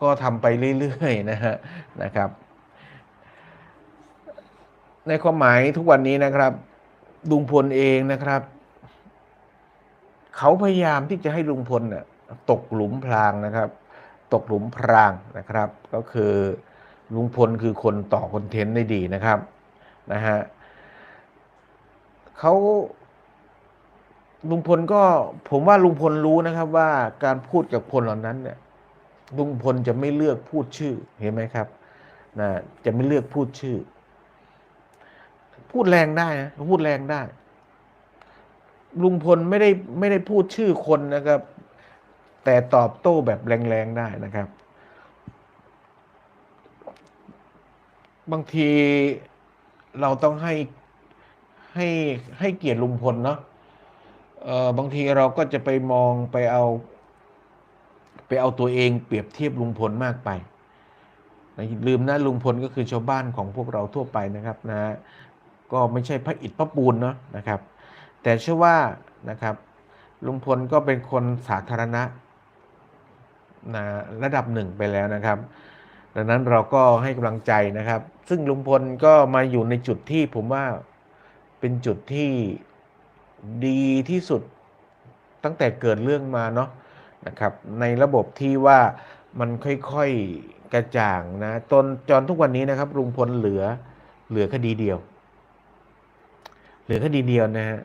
ก็ทำไปเรื่อยๆนะฮะนะครับ ในความหมายทุกวันนี้นะครับลุงพลเองนะครับ เขาพยายามที่จะให้ลุงพลน่ะตกหลุมพรางนะครับ ตกหลุมพรางนะครับ ก็คือลุงพลคือคนต่อคอนเทนต์ได้ดีนะครับนะฮะเขาลุงพลก็ผมว่าลุงพลรู้นะครับว่าการพูดกับคนเหล่านั้นเนี่ย ลุงพลจะไม่เลือกพูดชื่อเห็นไหมครับนะจะไม่เลือกพูดชื่อ พูดแรงได้นะพูดแรงได้ ลุงพลไม่ได้ไม่ได้พูดชื่อคนนะครับ แต่ตอบโต้แบบแรงๆได้นะครับ บางทีเราต้องให้ให้ให้เกียรติลุงพลเนาะเออบางทีเราก็จะไปมองไปเอา ไปเอาตัวเองเปรียบเทียบลุงพลมากไปนะลืมนะลุงพลก็คือชาวบ้านของพวกเราทั่วไปนะครับนะก็ไม่ใช่พระอิฐพระปูนเนาะนะครับ แต่เชื่อว่านะครับลุงพลก็เป็นคนสาธารณะนะระดับหนึ่งไปแล้วนะครับ ดังนั้นเราก็ให้กำลังใจนะครับ ซึ่งลุงพลก็มาอยู่ในจุดที่ผมว่าเป็นจุดที่ดีที่สุดตั้งแต่เกิดเรื่องมาเนาะ นะครับในระบบที่ว่ามันค่อยๆกระจ่างนะจนจนทุกวันนี้นะครับลุงพลเหลือเหลือคดีเดียว เหลือคดีเดียวนะฮะ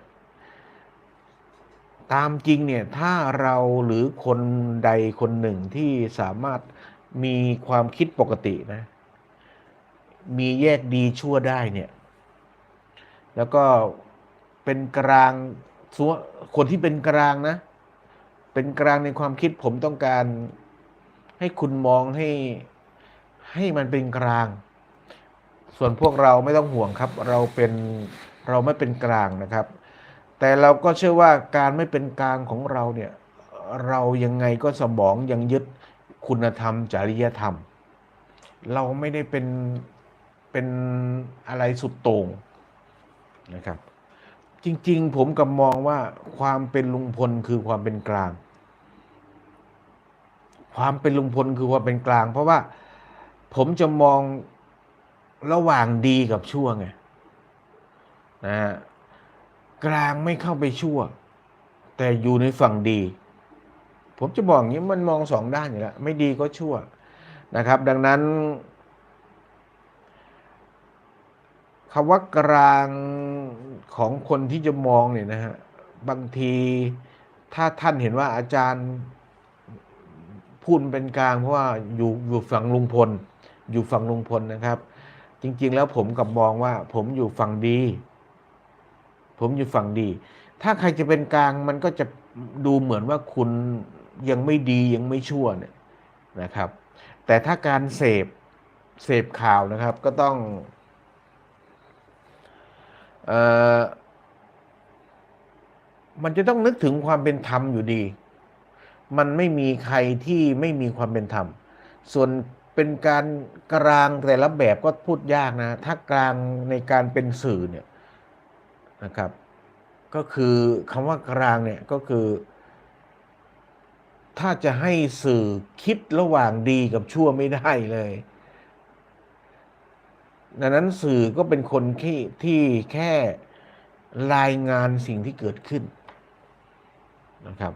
ตามจริงเนี่ยถ้าเราหรือคนใดคนหนึ่งที่สามารถมีความคิดปกตินะ มีแยกดีชั่วได้เนี่ย แล้วก็เป็นกลางสัวคนที่เป็นกลางนะ เป็นกลางในความคิดผมต้องการให้คุณมองให้ให้มันเป็นกลาง ส่วนพวกเราไม่ต้องห่วงครับ เราเป็นเราไม่เป็นกลางนะครับ แต่เราก็เชื่อว่าการไม่เป็นกลางของเราเนี่ยเรายังไงก็สมองยังยึดคุณธรรม จริยธรรม เราไม่ได้เป็นเป็นอะไรสุดโต่งนะครับ จริงๆผมกับมองว่าความเป็นลุงพลคือความเป็นกลาง ความเป็นลุงพลคือความเป็นกลาง เพราะว่าผมจะมองระหว่างดีกับชั่วไงนะฮะกลางไม่เข้าไปชั่ว แต่อยู่ในฝั่งดี ผมจะบอกอย่างนี้มันมองสองด้านอยู่แล้วไม่ดีก็ชั่วนะครับ ดังนั้นคำว่ากลางของคนที่จะมองเนี่ยนะฮะบางทีถ้าท่านเห็นว่าอาจารย์ พูดเป็นกลางเพราะว่าอยู่อยู่ฝั่งลุงพล อยู่ฝั่งลุงพลนะครับ จริง ๆ แล้วผมกับมองว่า ผมอยู่ฝั่งดี ผมอยู่ฝั่งดี ถ้าใครจะเป็นกลางมันก็จะดูเหมือนว่าคุณยังไม่ดียังไม่ชั่วเนี่ยนะครับ แต่ถ้าการเสพเสพข่าวนะครับ ก็ต้องเอ่อมันจะต้องนึกถึงความเป็นธรรมอยู่ดี มันไม่มีใครที่ไม่มีความเป็นธรรม ส่วนเป็นการกลางแต่ละแบบก็พูดยากนะ ถ้ากลางในการเป็นสื่อเนี่ยนะครับ ก็คือคำว่ากลางเนี่ยก็คือ ถ้าจะให้สื่อคิดระหว่างดีกับชั่วไม่ได้เลยดังนั้นสื่อก็เป็นคนที่ที่แค่รายงานสิ่งที่เกิดขึ้นนะครับ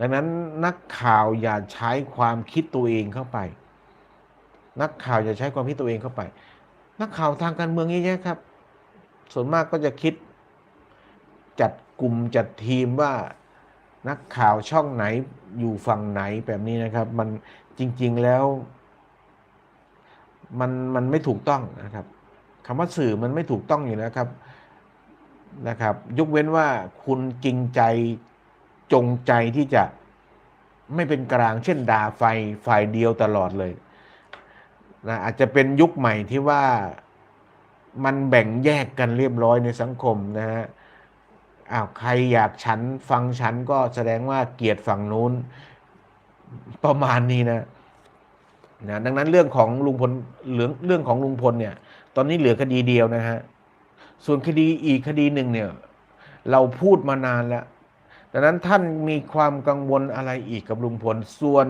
ดังนั้นนักข่าวอย่าใช้ความคิดตัวเองเข้าไป นักข่าวอย่าใช้ความคิดตัวเองเข้าไป นักข่าวทางการเมืองเยอะๆครับ ส่วนมากก็จะคิดจัดกลุ่มจัดทีมว่านักข่าวช่องไหนอยู่ฝั่งไหนแบบนี้นะครับ มันจริง ๆแล้ว มันมันไม่ถูกต้องนะครับคำว่าสื่อมันไม่ถูกต้องอยู่แล้วครับนะครับ ยกเว้นว่าคุณจริงใจ จงใจที่จะไม่เป็นกลางเช่นด่าไฟฝ่ายเดียวตลอดเลยนะอาจจะเป็นยุคใหม่ที่ว่ามันแบ่งแยกกันเรียบร้อยในสังคมนะฮะอ้าวใครอยากฉันฟังฉันก็แสดงว่าเกลียดฝั่งนู้นประมาณนี้นะนะดังนั้นเรื่องของลุงพลเหลืองเรื่องของลุงพลเนี่ย ตอนนี้เหลือคดีเดียวนะฮะส่วนคดีอีกคดีหนึ่งเนี่ย เราพูดมานานแล้ว ดังนั้นท่านมีความกังวลอะไรอีกกับลุงพลส่วน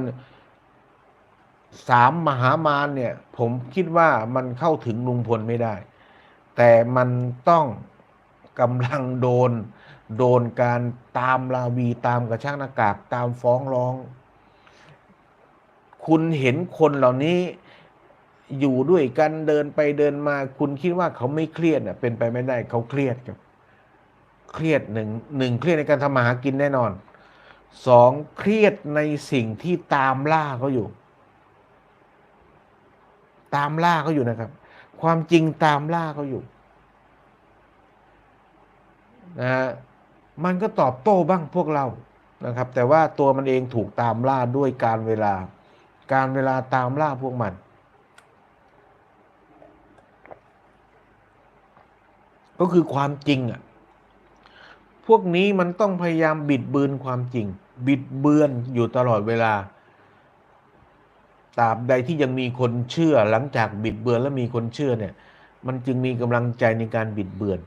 สามมหามารเนี่ย ผมคิดว่ามันเข้าถึงลุงพลไม่ได้ แต่มันต้องกำลังโดน โดนการตามลาวีตามกระชากหน้ากากตามฟ้องร้อง คุณเห็นคนเหล่านี้อยู่ด้วยกันเดินไปเดินมา คุณคิดว่าเขาไม่เครียดเป็นไปไม่ได้เขาเครียดครับ เครียดหนึ่งหนึ่งเครียดในการทำมาหากินแน่นอนสองเครียดในสิ่งที่ตามล่าเขาอยู่ ตามล่าเขาอยู่นะครับ ความจริงตามล่าเขาอยู่นะฮะมันก็ตอบโต้บ้างพวกเรานะครับ แต่ว่าตัวมันเองถูกตามล่าด้วยการเวลา การเวลาตามล่าพวกมันก็คือความจริงอะ พวกนี้มันต้องพยายามบิดเบือนความจริง บิดเบือนอยู่ตลอดเวลาตราบใดที่ยังมีคนเชื่อหลังจากบิดเบือนแล้วมีคนเชื่อเนี่ย มันจึงมีกำลังใจในการบิดเบือน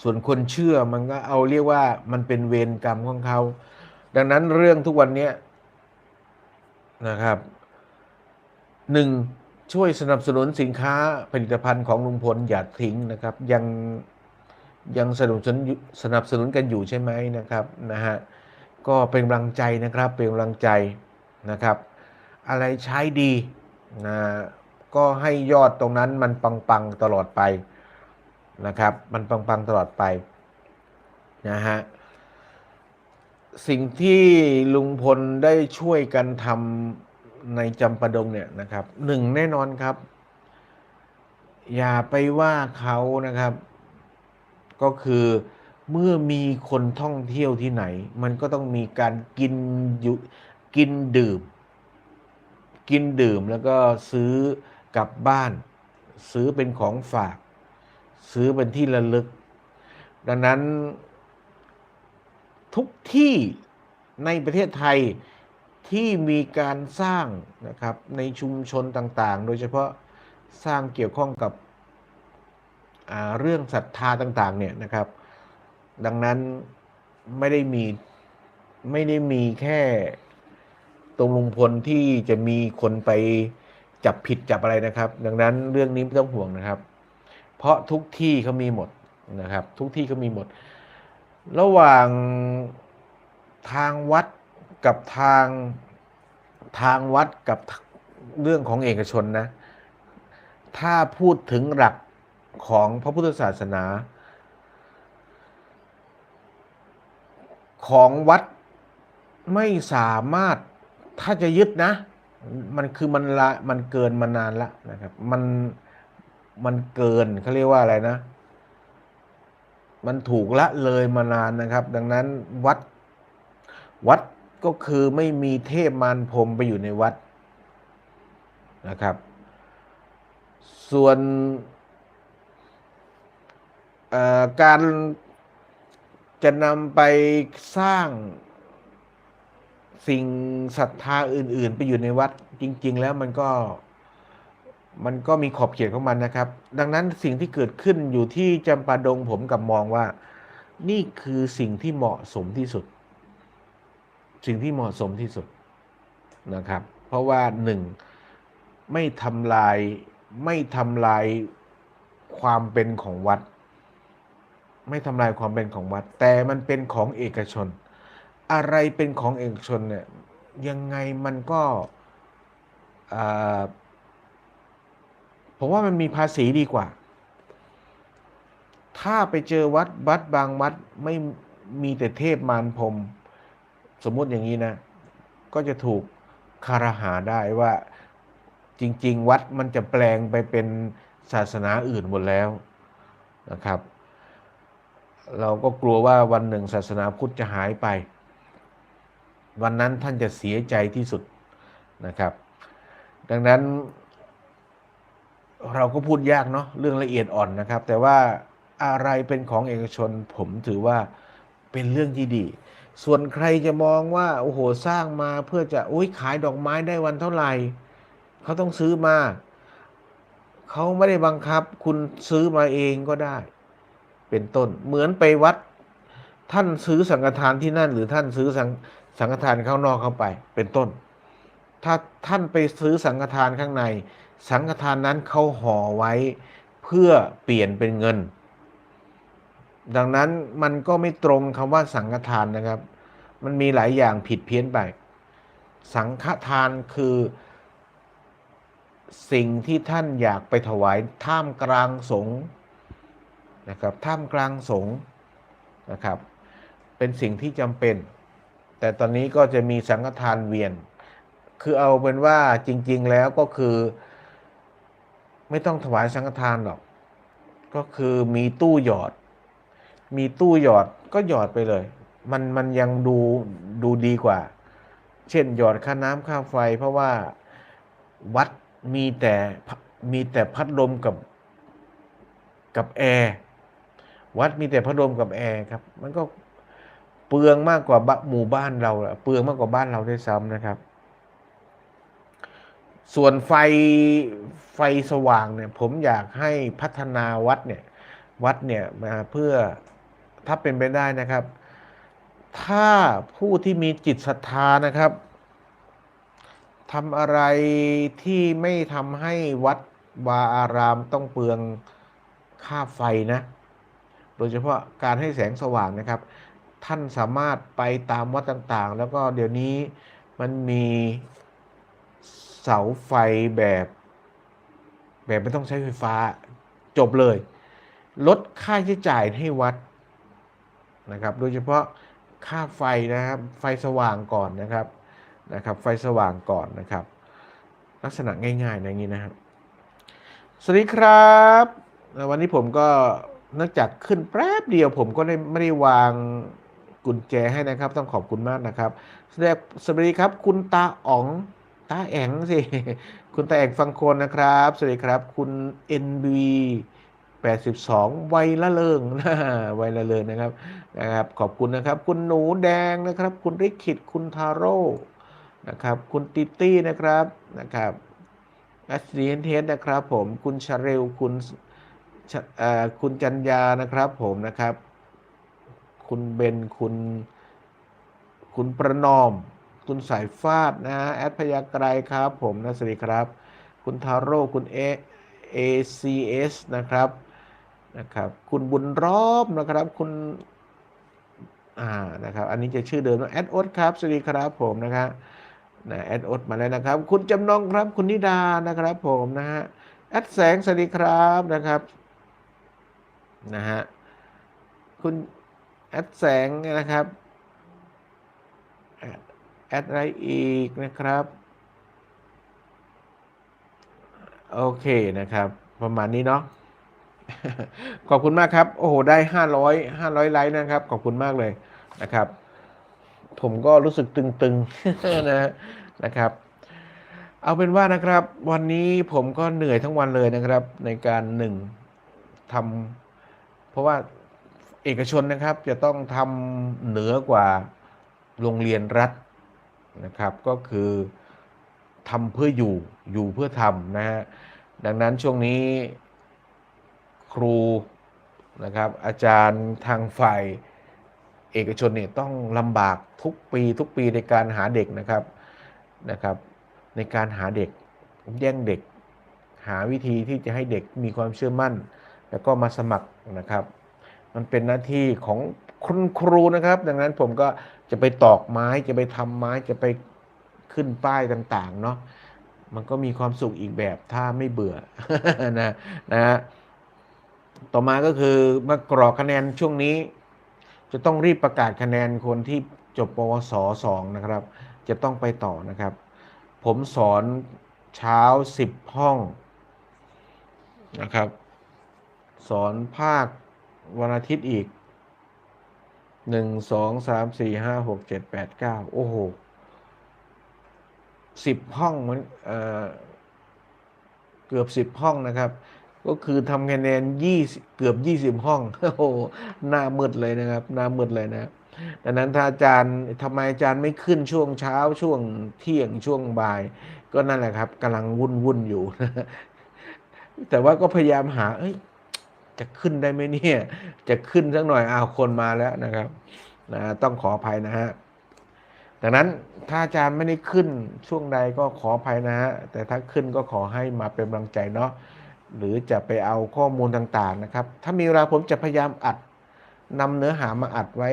ส่วนคนเชื่อมันก็เอาเรียกว่ามันเป็นเวรกรรมของเขา ดังนั้นเรื่องทุกวันนี้นะครับหนึ่งช่วยสนับสนุนสินค้าผลิตภัณฑ์ของลุงพลอย่าทิ้งนะครับ ยัง ยังสนับสนุนสนับสนุนกันอยู่ใช่ไหมนะครับนะฮะก็เป็นกำลังใจนะครับเป็นกำลังใจนะครับ อะไรใช้ดีนะก็ให้ยอดตรงนั้นมันปังๆตลอดไปนะครับ มันปังๆตลอดไปนะฮะสิ่งที่ลุงพลได้ช่วยกันทำในจำปาดงเนี่ยนะครับหนึ่งแน่นอนครับ อย่าไปว่าเขานะครับ ก็คือเมื่อมีคนท่องเที่ยวที่ไหน มันก็ต้องมีการกินอยู่กินดื่ม กินดื่มแล้วก็ซื้อกลับบ้าน ซื้อเป็นของฝาก ซื้อเป็นที่ระลึก ดังนั้นทุกที่ในประเทศไทยที่มีการสร้างนะครับในชุมชนต่างๆ โดยเฉพาะสร้างเกี่ยวข้องกับ เรื่องศรัทธาต่างๆเนี่ยนะครับ ดังนั้นไม่ได้มีไม่ได้มีแค่ตรงลุงพลที่จะมีคนไปจับผิดจับอะไรนะครับ ดังนั้นเรื่องนี้ไม่ต้องห่วงนะครับ เพราะทุกที่เขามีหมดนะครับ ทุกที่เขามีหมด ระหว่างทางวัดกับทางทางวัดกับเรื่องของเอกชนนะ ถ้าพูดถึงหลัก ของพระพุทธศาสนา ของวัดไม่สามารถถ้าจะยึดนะ มันคือมันละมันเกินมานานละนะครับ มันมันเกินเขาเรียกว่าอะไรนะ มันถูกละเลยมานานนะครับ ดังนั้นวัดวัดก็คือไม่มีเทพมารพรมไปอยู่ในวัดนะครับ ส่วน การจะนำไปสร้างสิ่งศรัทธาอื่น ๆ ไปอยู่ในวัดจริง ๆ แล้วมันก็มันก็มีขอบเขตของมันนะครับ ดังนั้นสิ่งที่เกิดขึ้นอยู่ที่จำปาดงผมกับมองว่า นี่คือสิ่งที่เหมาะสมที่สุด สิ่งที่เหมาะสมที่สุดนะครับ เพราะว่าหนึ่งไม่ทำลายไม่ทำลายความเป็นของวัด ไม่ทำลายความเป็นของวัด แต่มันเป็นของเอกชน อะไรเป็นของเอกชนเนี่ยยังไงมันก็ผมว่ามันมีภาษีดีกว่า ถ้าไปเจอวัดวัดบางวัดไม่มีแต่เทพมารพรมสมมุติอย่างนี้นะ ก็จะถูกคารหาได้ว่าจริง ๆ วัดมันจะแปลงไปเป็นศาสนาอื่นหมดแล้วนะครับ เราก็กลัวว่าวันหนึ่งศาสนาพุทธจะหายไป วันนั้นท่านจะเสียใจที่สุดนะครับ ดังนั้น เราก็พูดยากเนาะเรื่องละเอียดอ่อนนะครับ แต่ว่าอะไรเป็นของเอกชนผมถือว่าเป็นเรื่องที่ดี ส่วนใครจะมองว่าโอ้โหสร้างมาเพื่อจะอุ้ยขายดอกไม้ได้วันเท่าไหร่เขาต้องซื้อมา เขาไม่ได้บังคับ คุณซื้อมาเองก็ได้ เป็นต้น เหมือนไปวัด ท่านซื้อสังฆทานที่นั่น หรือท่านซื้อสังสังฆทานข้างนอกเข้าไป เป็นต้น ถ้าท่านไปซื้อสังฆทานข้างใน สังฆทานนั้นเขาห่อไว้เพื่อเปลี่ยนเป็นเงิน ดังนั้นมันก็ไม่ตรงคำว่าสังฆทานนะครับ มันมีหลายอย่างผิดเพี้ยนไป สังฆทานคือสิ่งที่ท่านอยากไปถวายท่ามกลางสงฆ์ นะครับท่ามกลางสงฆ์นะครับ เป็นสิ่งที่จำเป็น แต่ตอนนี้ก็จะมีสังฆทานเวียน คือเอาเป็นว่าจริง ๆแล้วก็คือ ไม่ต้องถวายสังฆทานหรอก ก็คือมีตู้หยอด มีตู้หยอดก็หยอดไปเลย มันมันยังดูดูดีกว่า เช่นหยอดค่าน้ำค่าไฟ เพราะว่าวัดมีแต่มีแต่พัดลมกับกับแอร์ วัดมีแต่พัดลมกับแอร์ครับ มันก็เปลืองมากกว่าหมู่บ้านเราอะเปลืองมากกว่าบ้านเราด้วยซ้ำนะครับ ส่วนไฟไฟสว่างเนี่ย ผมอยากให้พัฒนาวัดเนี่ย วัดเนี่ยมาเพื่อถ้าเป็นไปได้นะครับ ถ้าผู้ที่มีจิตศรัทธานะครับทำอะไรที่ไม่ทำให้วัดวาอารามต้องเปลืองค่าไฟนะ โดยเฉพาะการให้แสงสว่างนะครับ ท่านสามารถไปตามวัดต่างๆ แล้วก็เดี๋ยวนี้มันมีเสาไฟแบบ แบบไม่ต้องใช้ไฟฟ้าจบเลย ลดค่าใช้จ่ายให้วัดนะครับ โดยเฉพาะค่าไฟนะครับ ไฟสว่างก่อนนะครับนะครับ ไฟสว่างก่อนนะครับ ลักษณะง่ายๆอย่างนี้นะครับ สวัสดีครับ วันนี้ผมก็ นื่องจากขึ้นแป๊บเดียวผมก็ได้ไม่ได้วางกุญแจให้นะครับ ต้องขอบคุณมากนะครับสวัสดีครับ คุณตาอ๋องตาแองสิคุณตาแองฟังโคนนะครับสวัสดีครับ คุณ NB 82วัยละเลิงนะวัยละเลิงนะครับนะครับ ขอบคุณนะครับ คุณหนูแดงนะครับ คุณริคิดคุณทาโร่นะครับ คุณติตี้นะครับนะครับอสเซียนเทสนะครับ ผมคุณชาเรลคุณ คุณจัญญานะครับผมนะครับ คุณเบนคุณ คุณประนอม คุณสายฟาดนะฮะแอดพยากรายครับ ผมนะสวัสดีครับ คุณทาโร่คุณเอ ACS นะครับนะครับ คุณบุญรอบนะครับ คุณอ่านะครับ อันนี้จะชื่อเดิมนะแอดโอดครับสวัสดีครับผมนะครับนะแอดโอดมาแล้วนะครับ คุณจำนงครับคุณนิดานะครับ ผมนะฮะแอดแสงสวัสดีครับนะครับ นะฮะคุณแอดแสงนะครับแอดอะไรอีกนะครับ โอเคนะครับ ประมาณนี้เนาะขอบคุณมากครับ โอ้โห ได้ห้าร้อยห้าร้อยไลค์นะครับ ขอบคุณมากเลยนะครับ ผมก็รู้สึกตึงๆนะนะครับ เอาเป็นว่านะครับ วันนี้ผมก็เหนื่อยทั้งวันเลยนะครับ ในการหนึ่งทำ เพราะว่าเอกชนนะครับจะต้องทำเหนือกว่าโรงเรียนรัฐนะครับ ก็คือทำเพื่ออยู่อยู่เพื่อทำนะฮะดังนั้นช่วงนี้ครูนะครับ อาจารย์ทางฝ่ายเอกชนเนี่ยต้องลำบากทุกปีทุกปีในการหาเด็กนะครับนะครับ ในการหาเด็กแย่งเด็ก หาวิธีที่จะให้เด็กมีความเชื่อมั่น แล้วก็มาสมัครนะครับ มันเป็นหน้าที่ของคุณครูนะครับ ดังนั้นผมก็จะไปตอกไม้จะไปทำไม้จะไปขึ้นป้ายต่าง ๆ เนาะมันก็มีความสุขอีกแบบถ้าไม่เบื่อนะนะฮะต่อมาก็คือมากรอกคะแนนช่วงนี้ จะต้องรีบประกาศคะแนนคนที่จบปวสสองนะครับ จะต้องไปต่อนะครับ ผมสอนเช้าสิบห้องนะครับ สอนภาควันอาทิตย์อีกหนึ่งสองสามสี่ห้าหกเจ็ดแปดเก้าโอ้โหสิบห้องมันเเกือบสิบห้องนะครับ ก็คือทำคะแนนยี่เกือบยี่สิบห้องโอ้โหหน้ามืดเลยนะครับหน้ามืดเลยนะดังนั้นถ้าอาจารย์ทำไมอาจารย์ไม่ขึ้นช่วงเช้าช่วงเที่ยงช่วงบ่าย ก็นั่นแหละครับกำลังวุ่นวุ่นอยู่ แต่ว่าก็พยายามหาเอ้ย จะขึ้นได้ไหมเนี่ย จะขึ้นสักหน่อยอ้าวคนมาแล้วนะครับนะต้องขออภัยนะฮะดังนั้นถ้าอาจารย์ไม่ได้ขึ้นช่วงใดก็ขออภัยนะฮะแต่ถ้าขึ้นก็ขอให้มาเป็นกำลังใจเนาะหรือจะไปเอาข้อมูลต่างๆนะครับ ถ้ามีเวลาผมจะพยายามอัดนำเนื้อหามาอัดไว้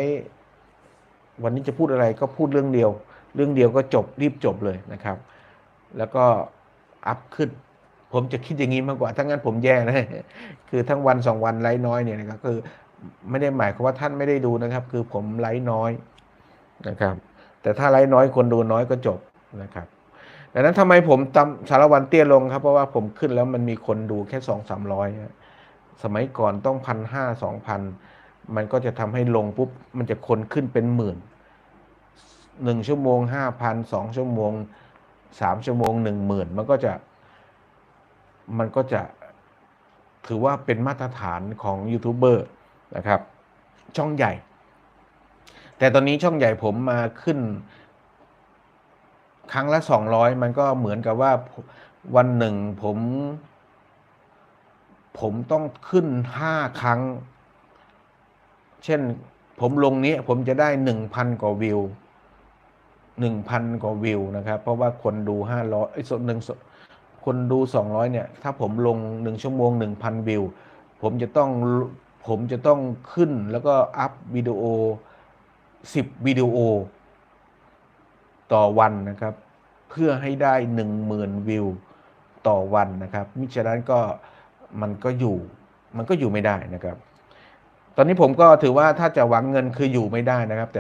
วันนี้จะพูดอะไรก็พูดเรื่องเดียว เรื่องเดียวก็จบรีบจบเลยนะครับ แล้วก็อัพขึ้น ผมจะคิดอย่างนี้มากกว่าถ้างั้นผมแย่นะคือทั้งวันสองวันไลฟ์น้อยเนี่ยนะครับคือ ไม่ได้หมายความว่าท่านไม่ได้ดูนะครับ คือผมไลฟ์น้อยนะครับ แต่ถ้าไลฟ์น้อยคนดูน้อยก็จบนะครับดังนั้นทำไมผมตำสารวันเตี้ยลงครับ เพราะว่าผมขึ้นแล้วมันมีคนดูแค่สองสามร้อยสมัยก่อนต้องพันห้าสองพันมันก็จะทำให้ลงปุ๊บมันจะคนขึ้นเป็นหมื่นหนึ่งชั่วโมงห้าพันสองชั่วโมงสามชั่วโมงหนึ่งหมื่นมันก็จะ มันก็จะถือว่าเป็นมาตรฐานของยูทูบเบอร์นะครับ ช่องใหญ่ แต่ตอนนี้ช่องใหญ่ผมมาขึ้น ครั้งละสองร้อยมันก็เหมือนกับว่าวันหนึ่งผม ผมต้องขึ้นห้าครั้ง เช่นผมลงนี้ผมจะได้หนึ่งพันกว่าวิวหนึ่งพันกว่าวิวนะครับ เพราะว่าคนดูห้าร้อยส่วนหนึ่ง คนดูสองร้อยเนี่ย ถ้าผมลงหนึ่งชั่วโมงหนึ่งพันวิว ผมจะต้องผมจะต้องขึ้นแล้วก็อัพวิดีโอสิบวิดีโอ ต่อวันนะครับ เพื่อให้ได้หนึ่งหมื่นวิวต่อวันนะครับ มิฉะนั้นก็มันก็อยู่มันก็อยู่ไม่ได้นะครับ ตอนนี้ผมก็ถือว่าถ้าจะหวังเงินคืออยู่ไม่ได้นะครับ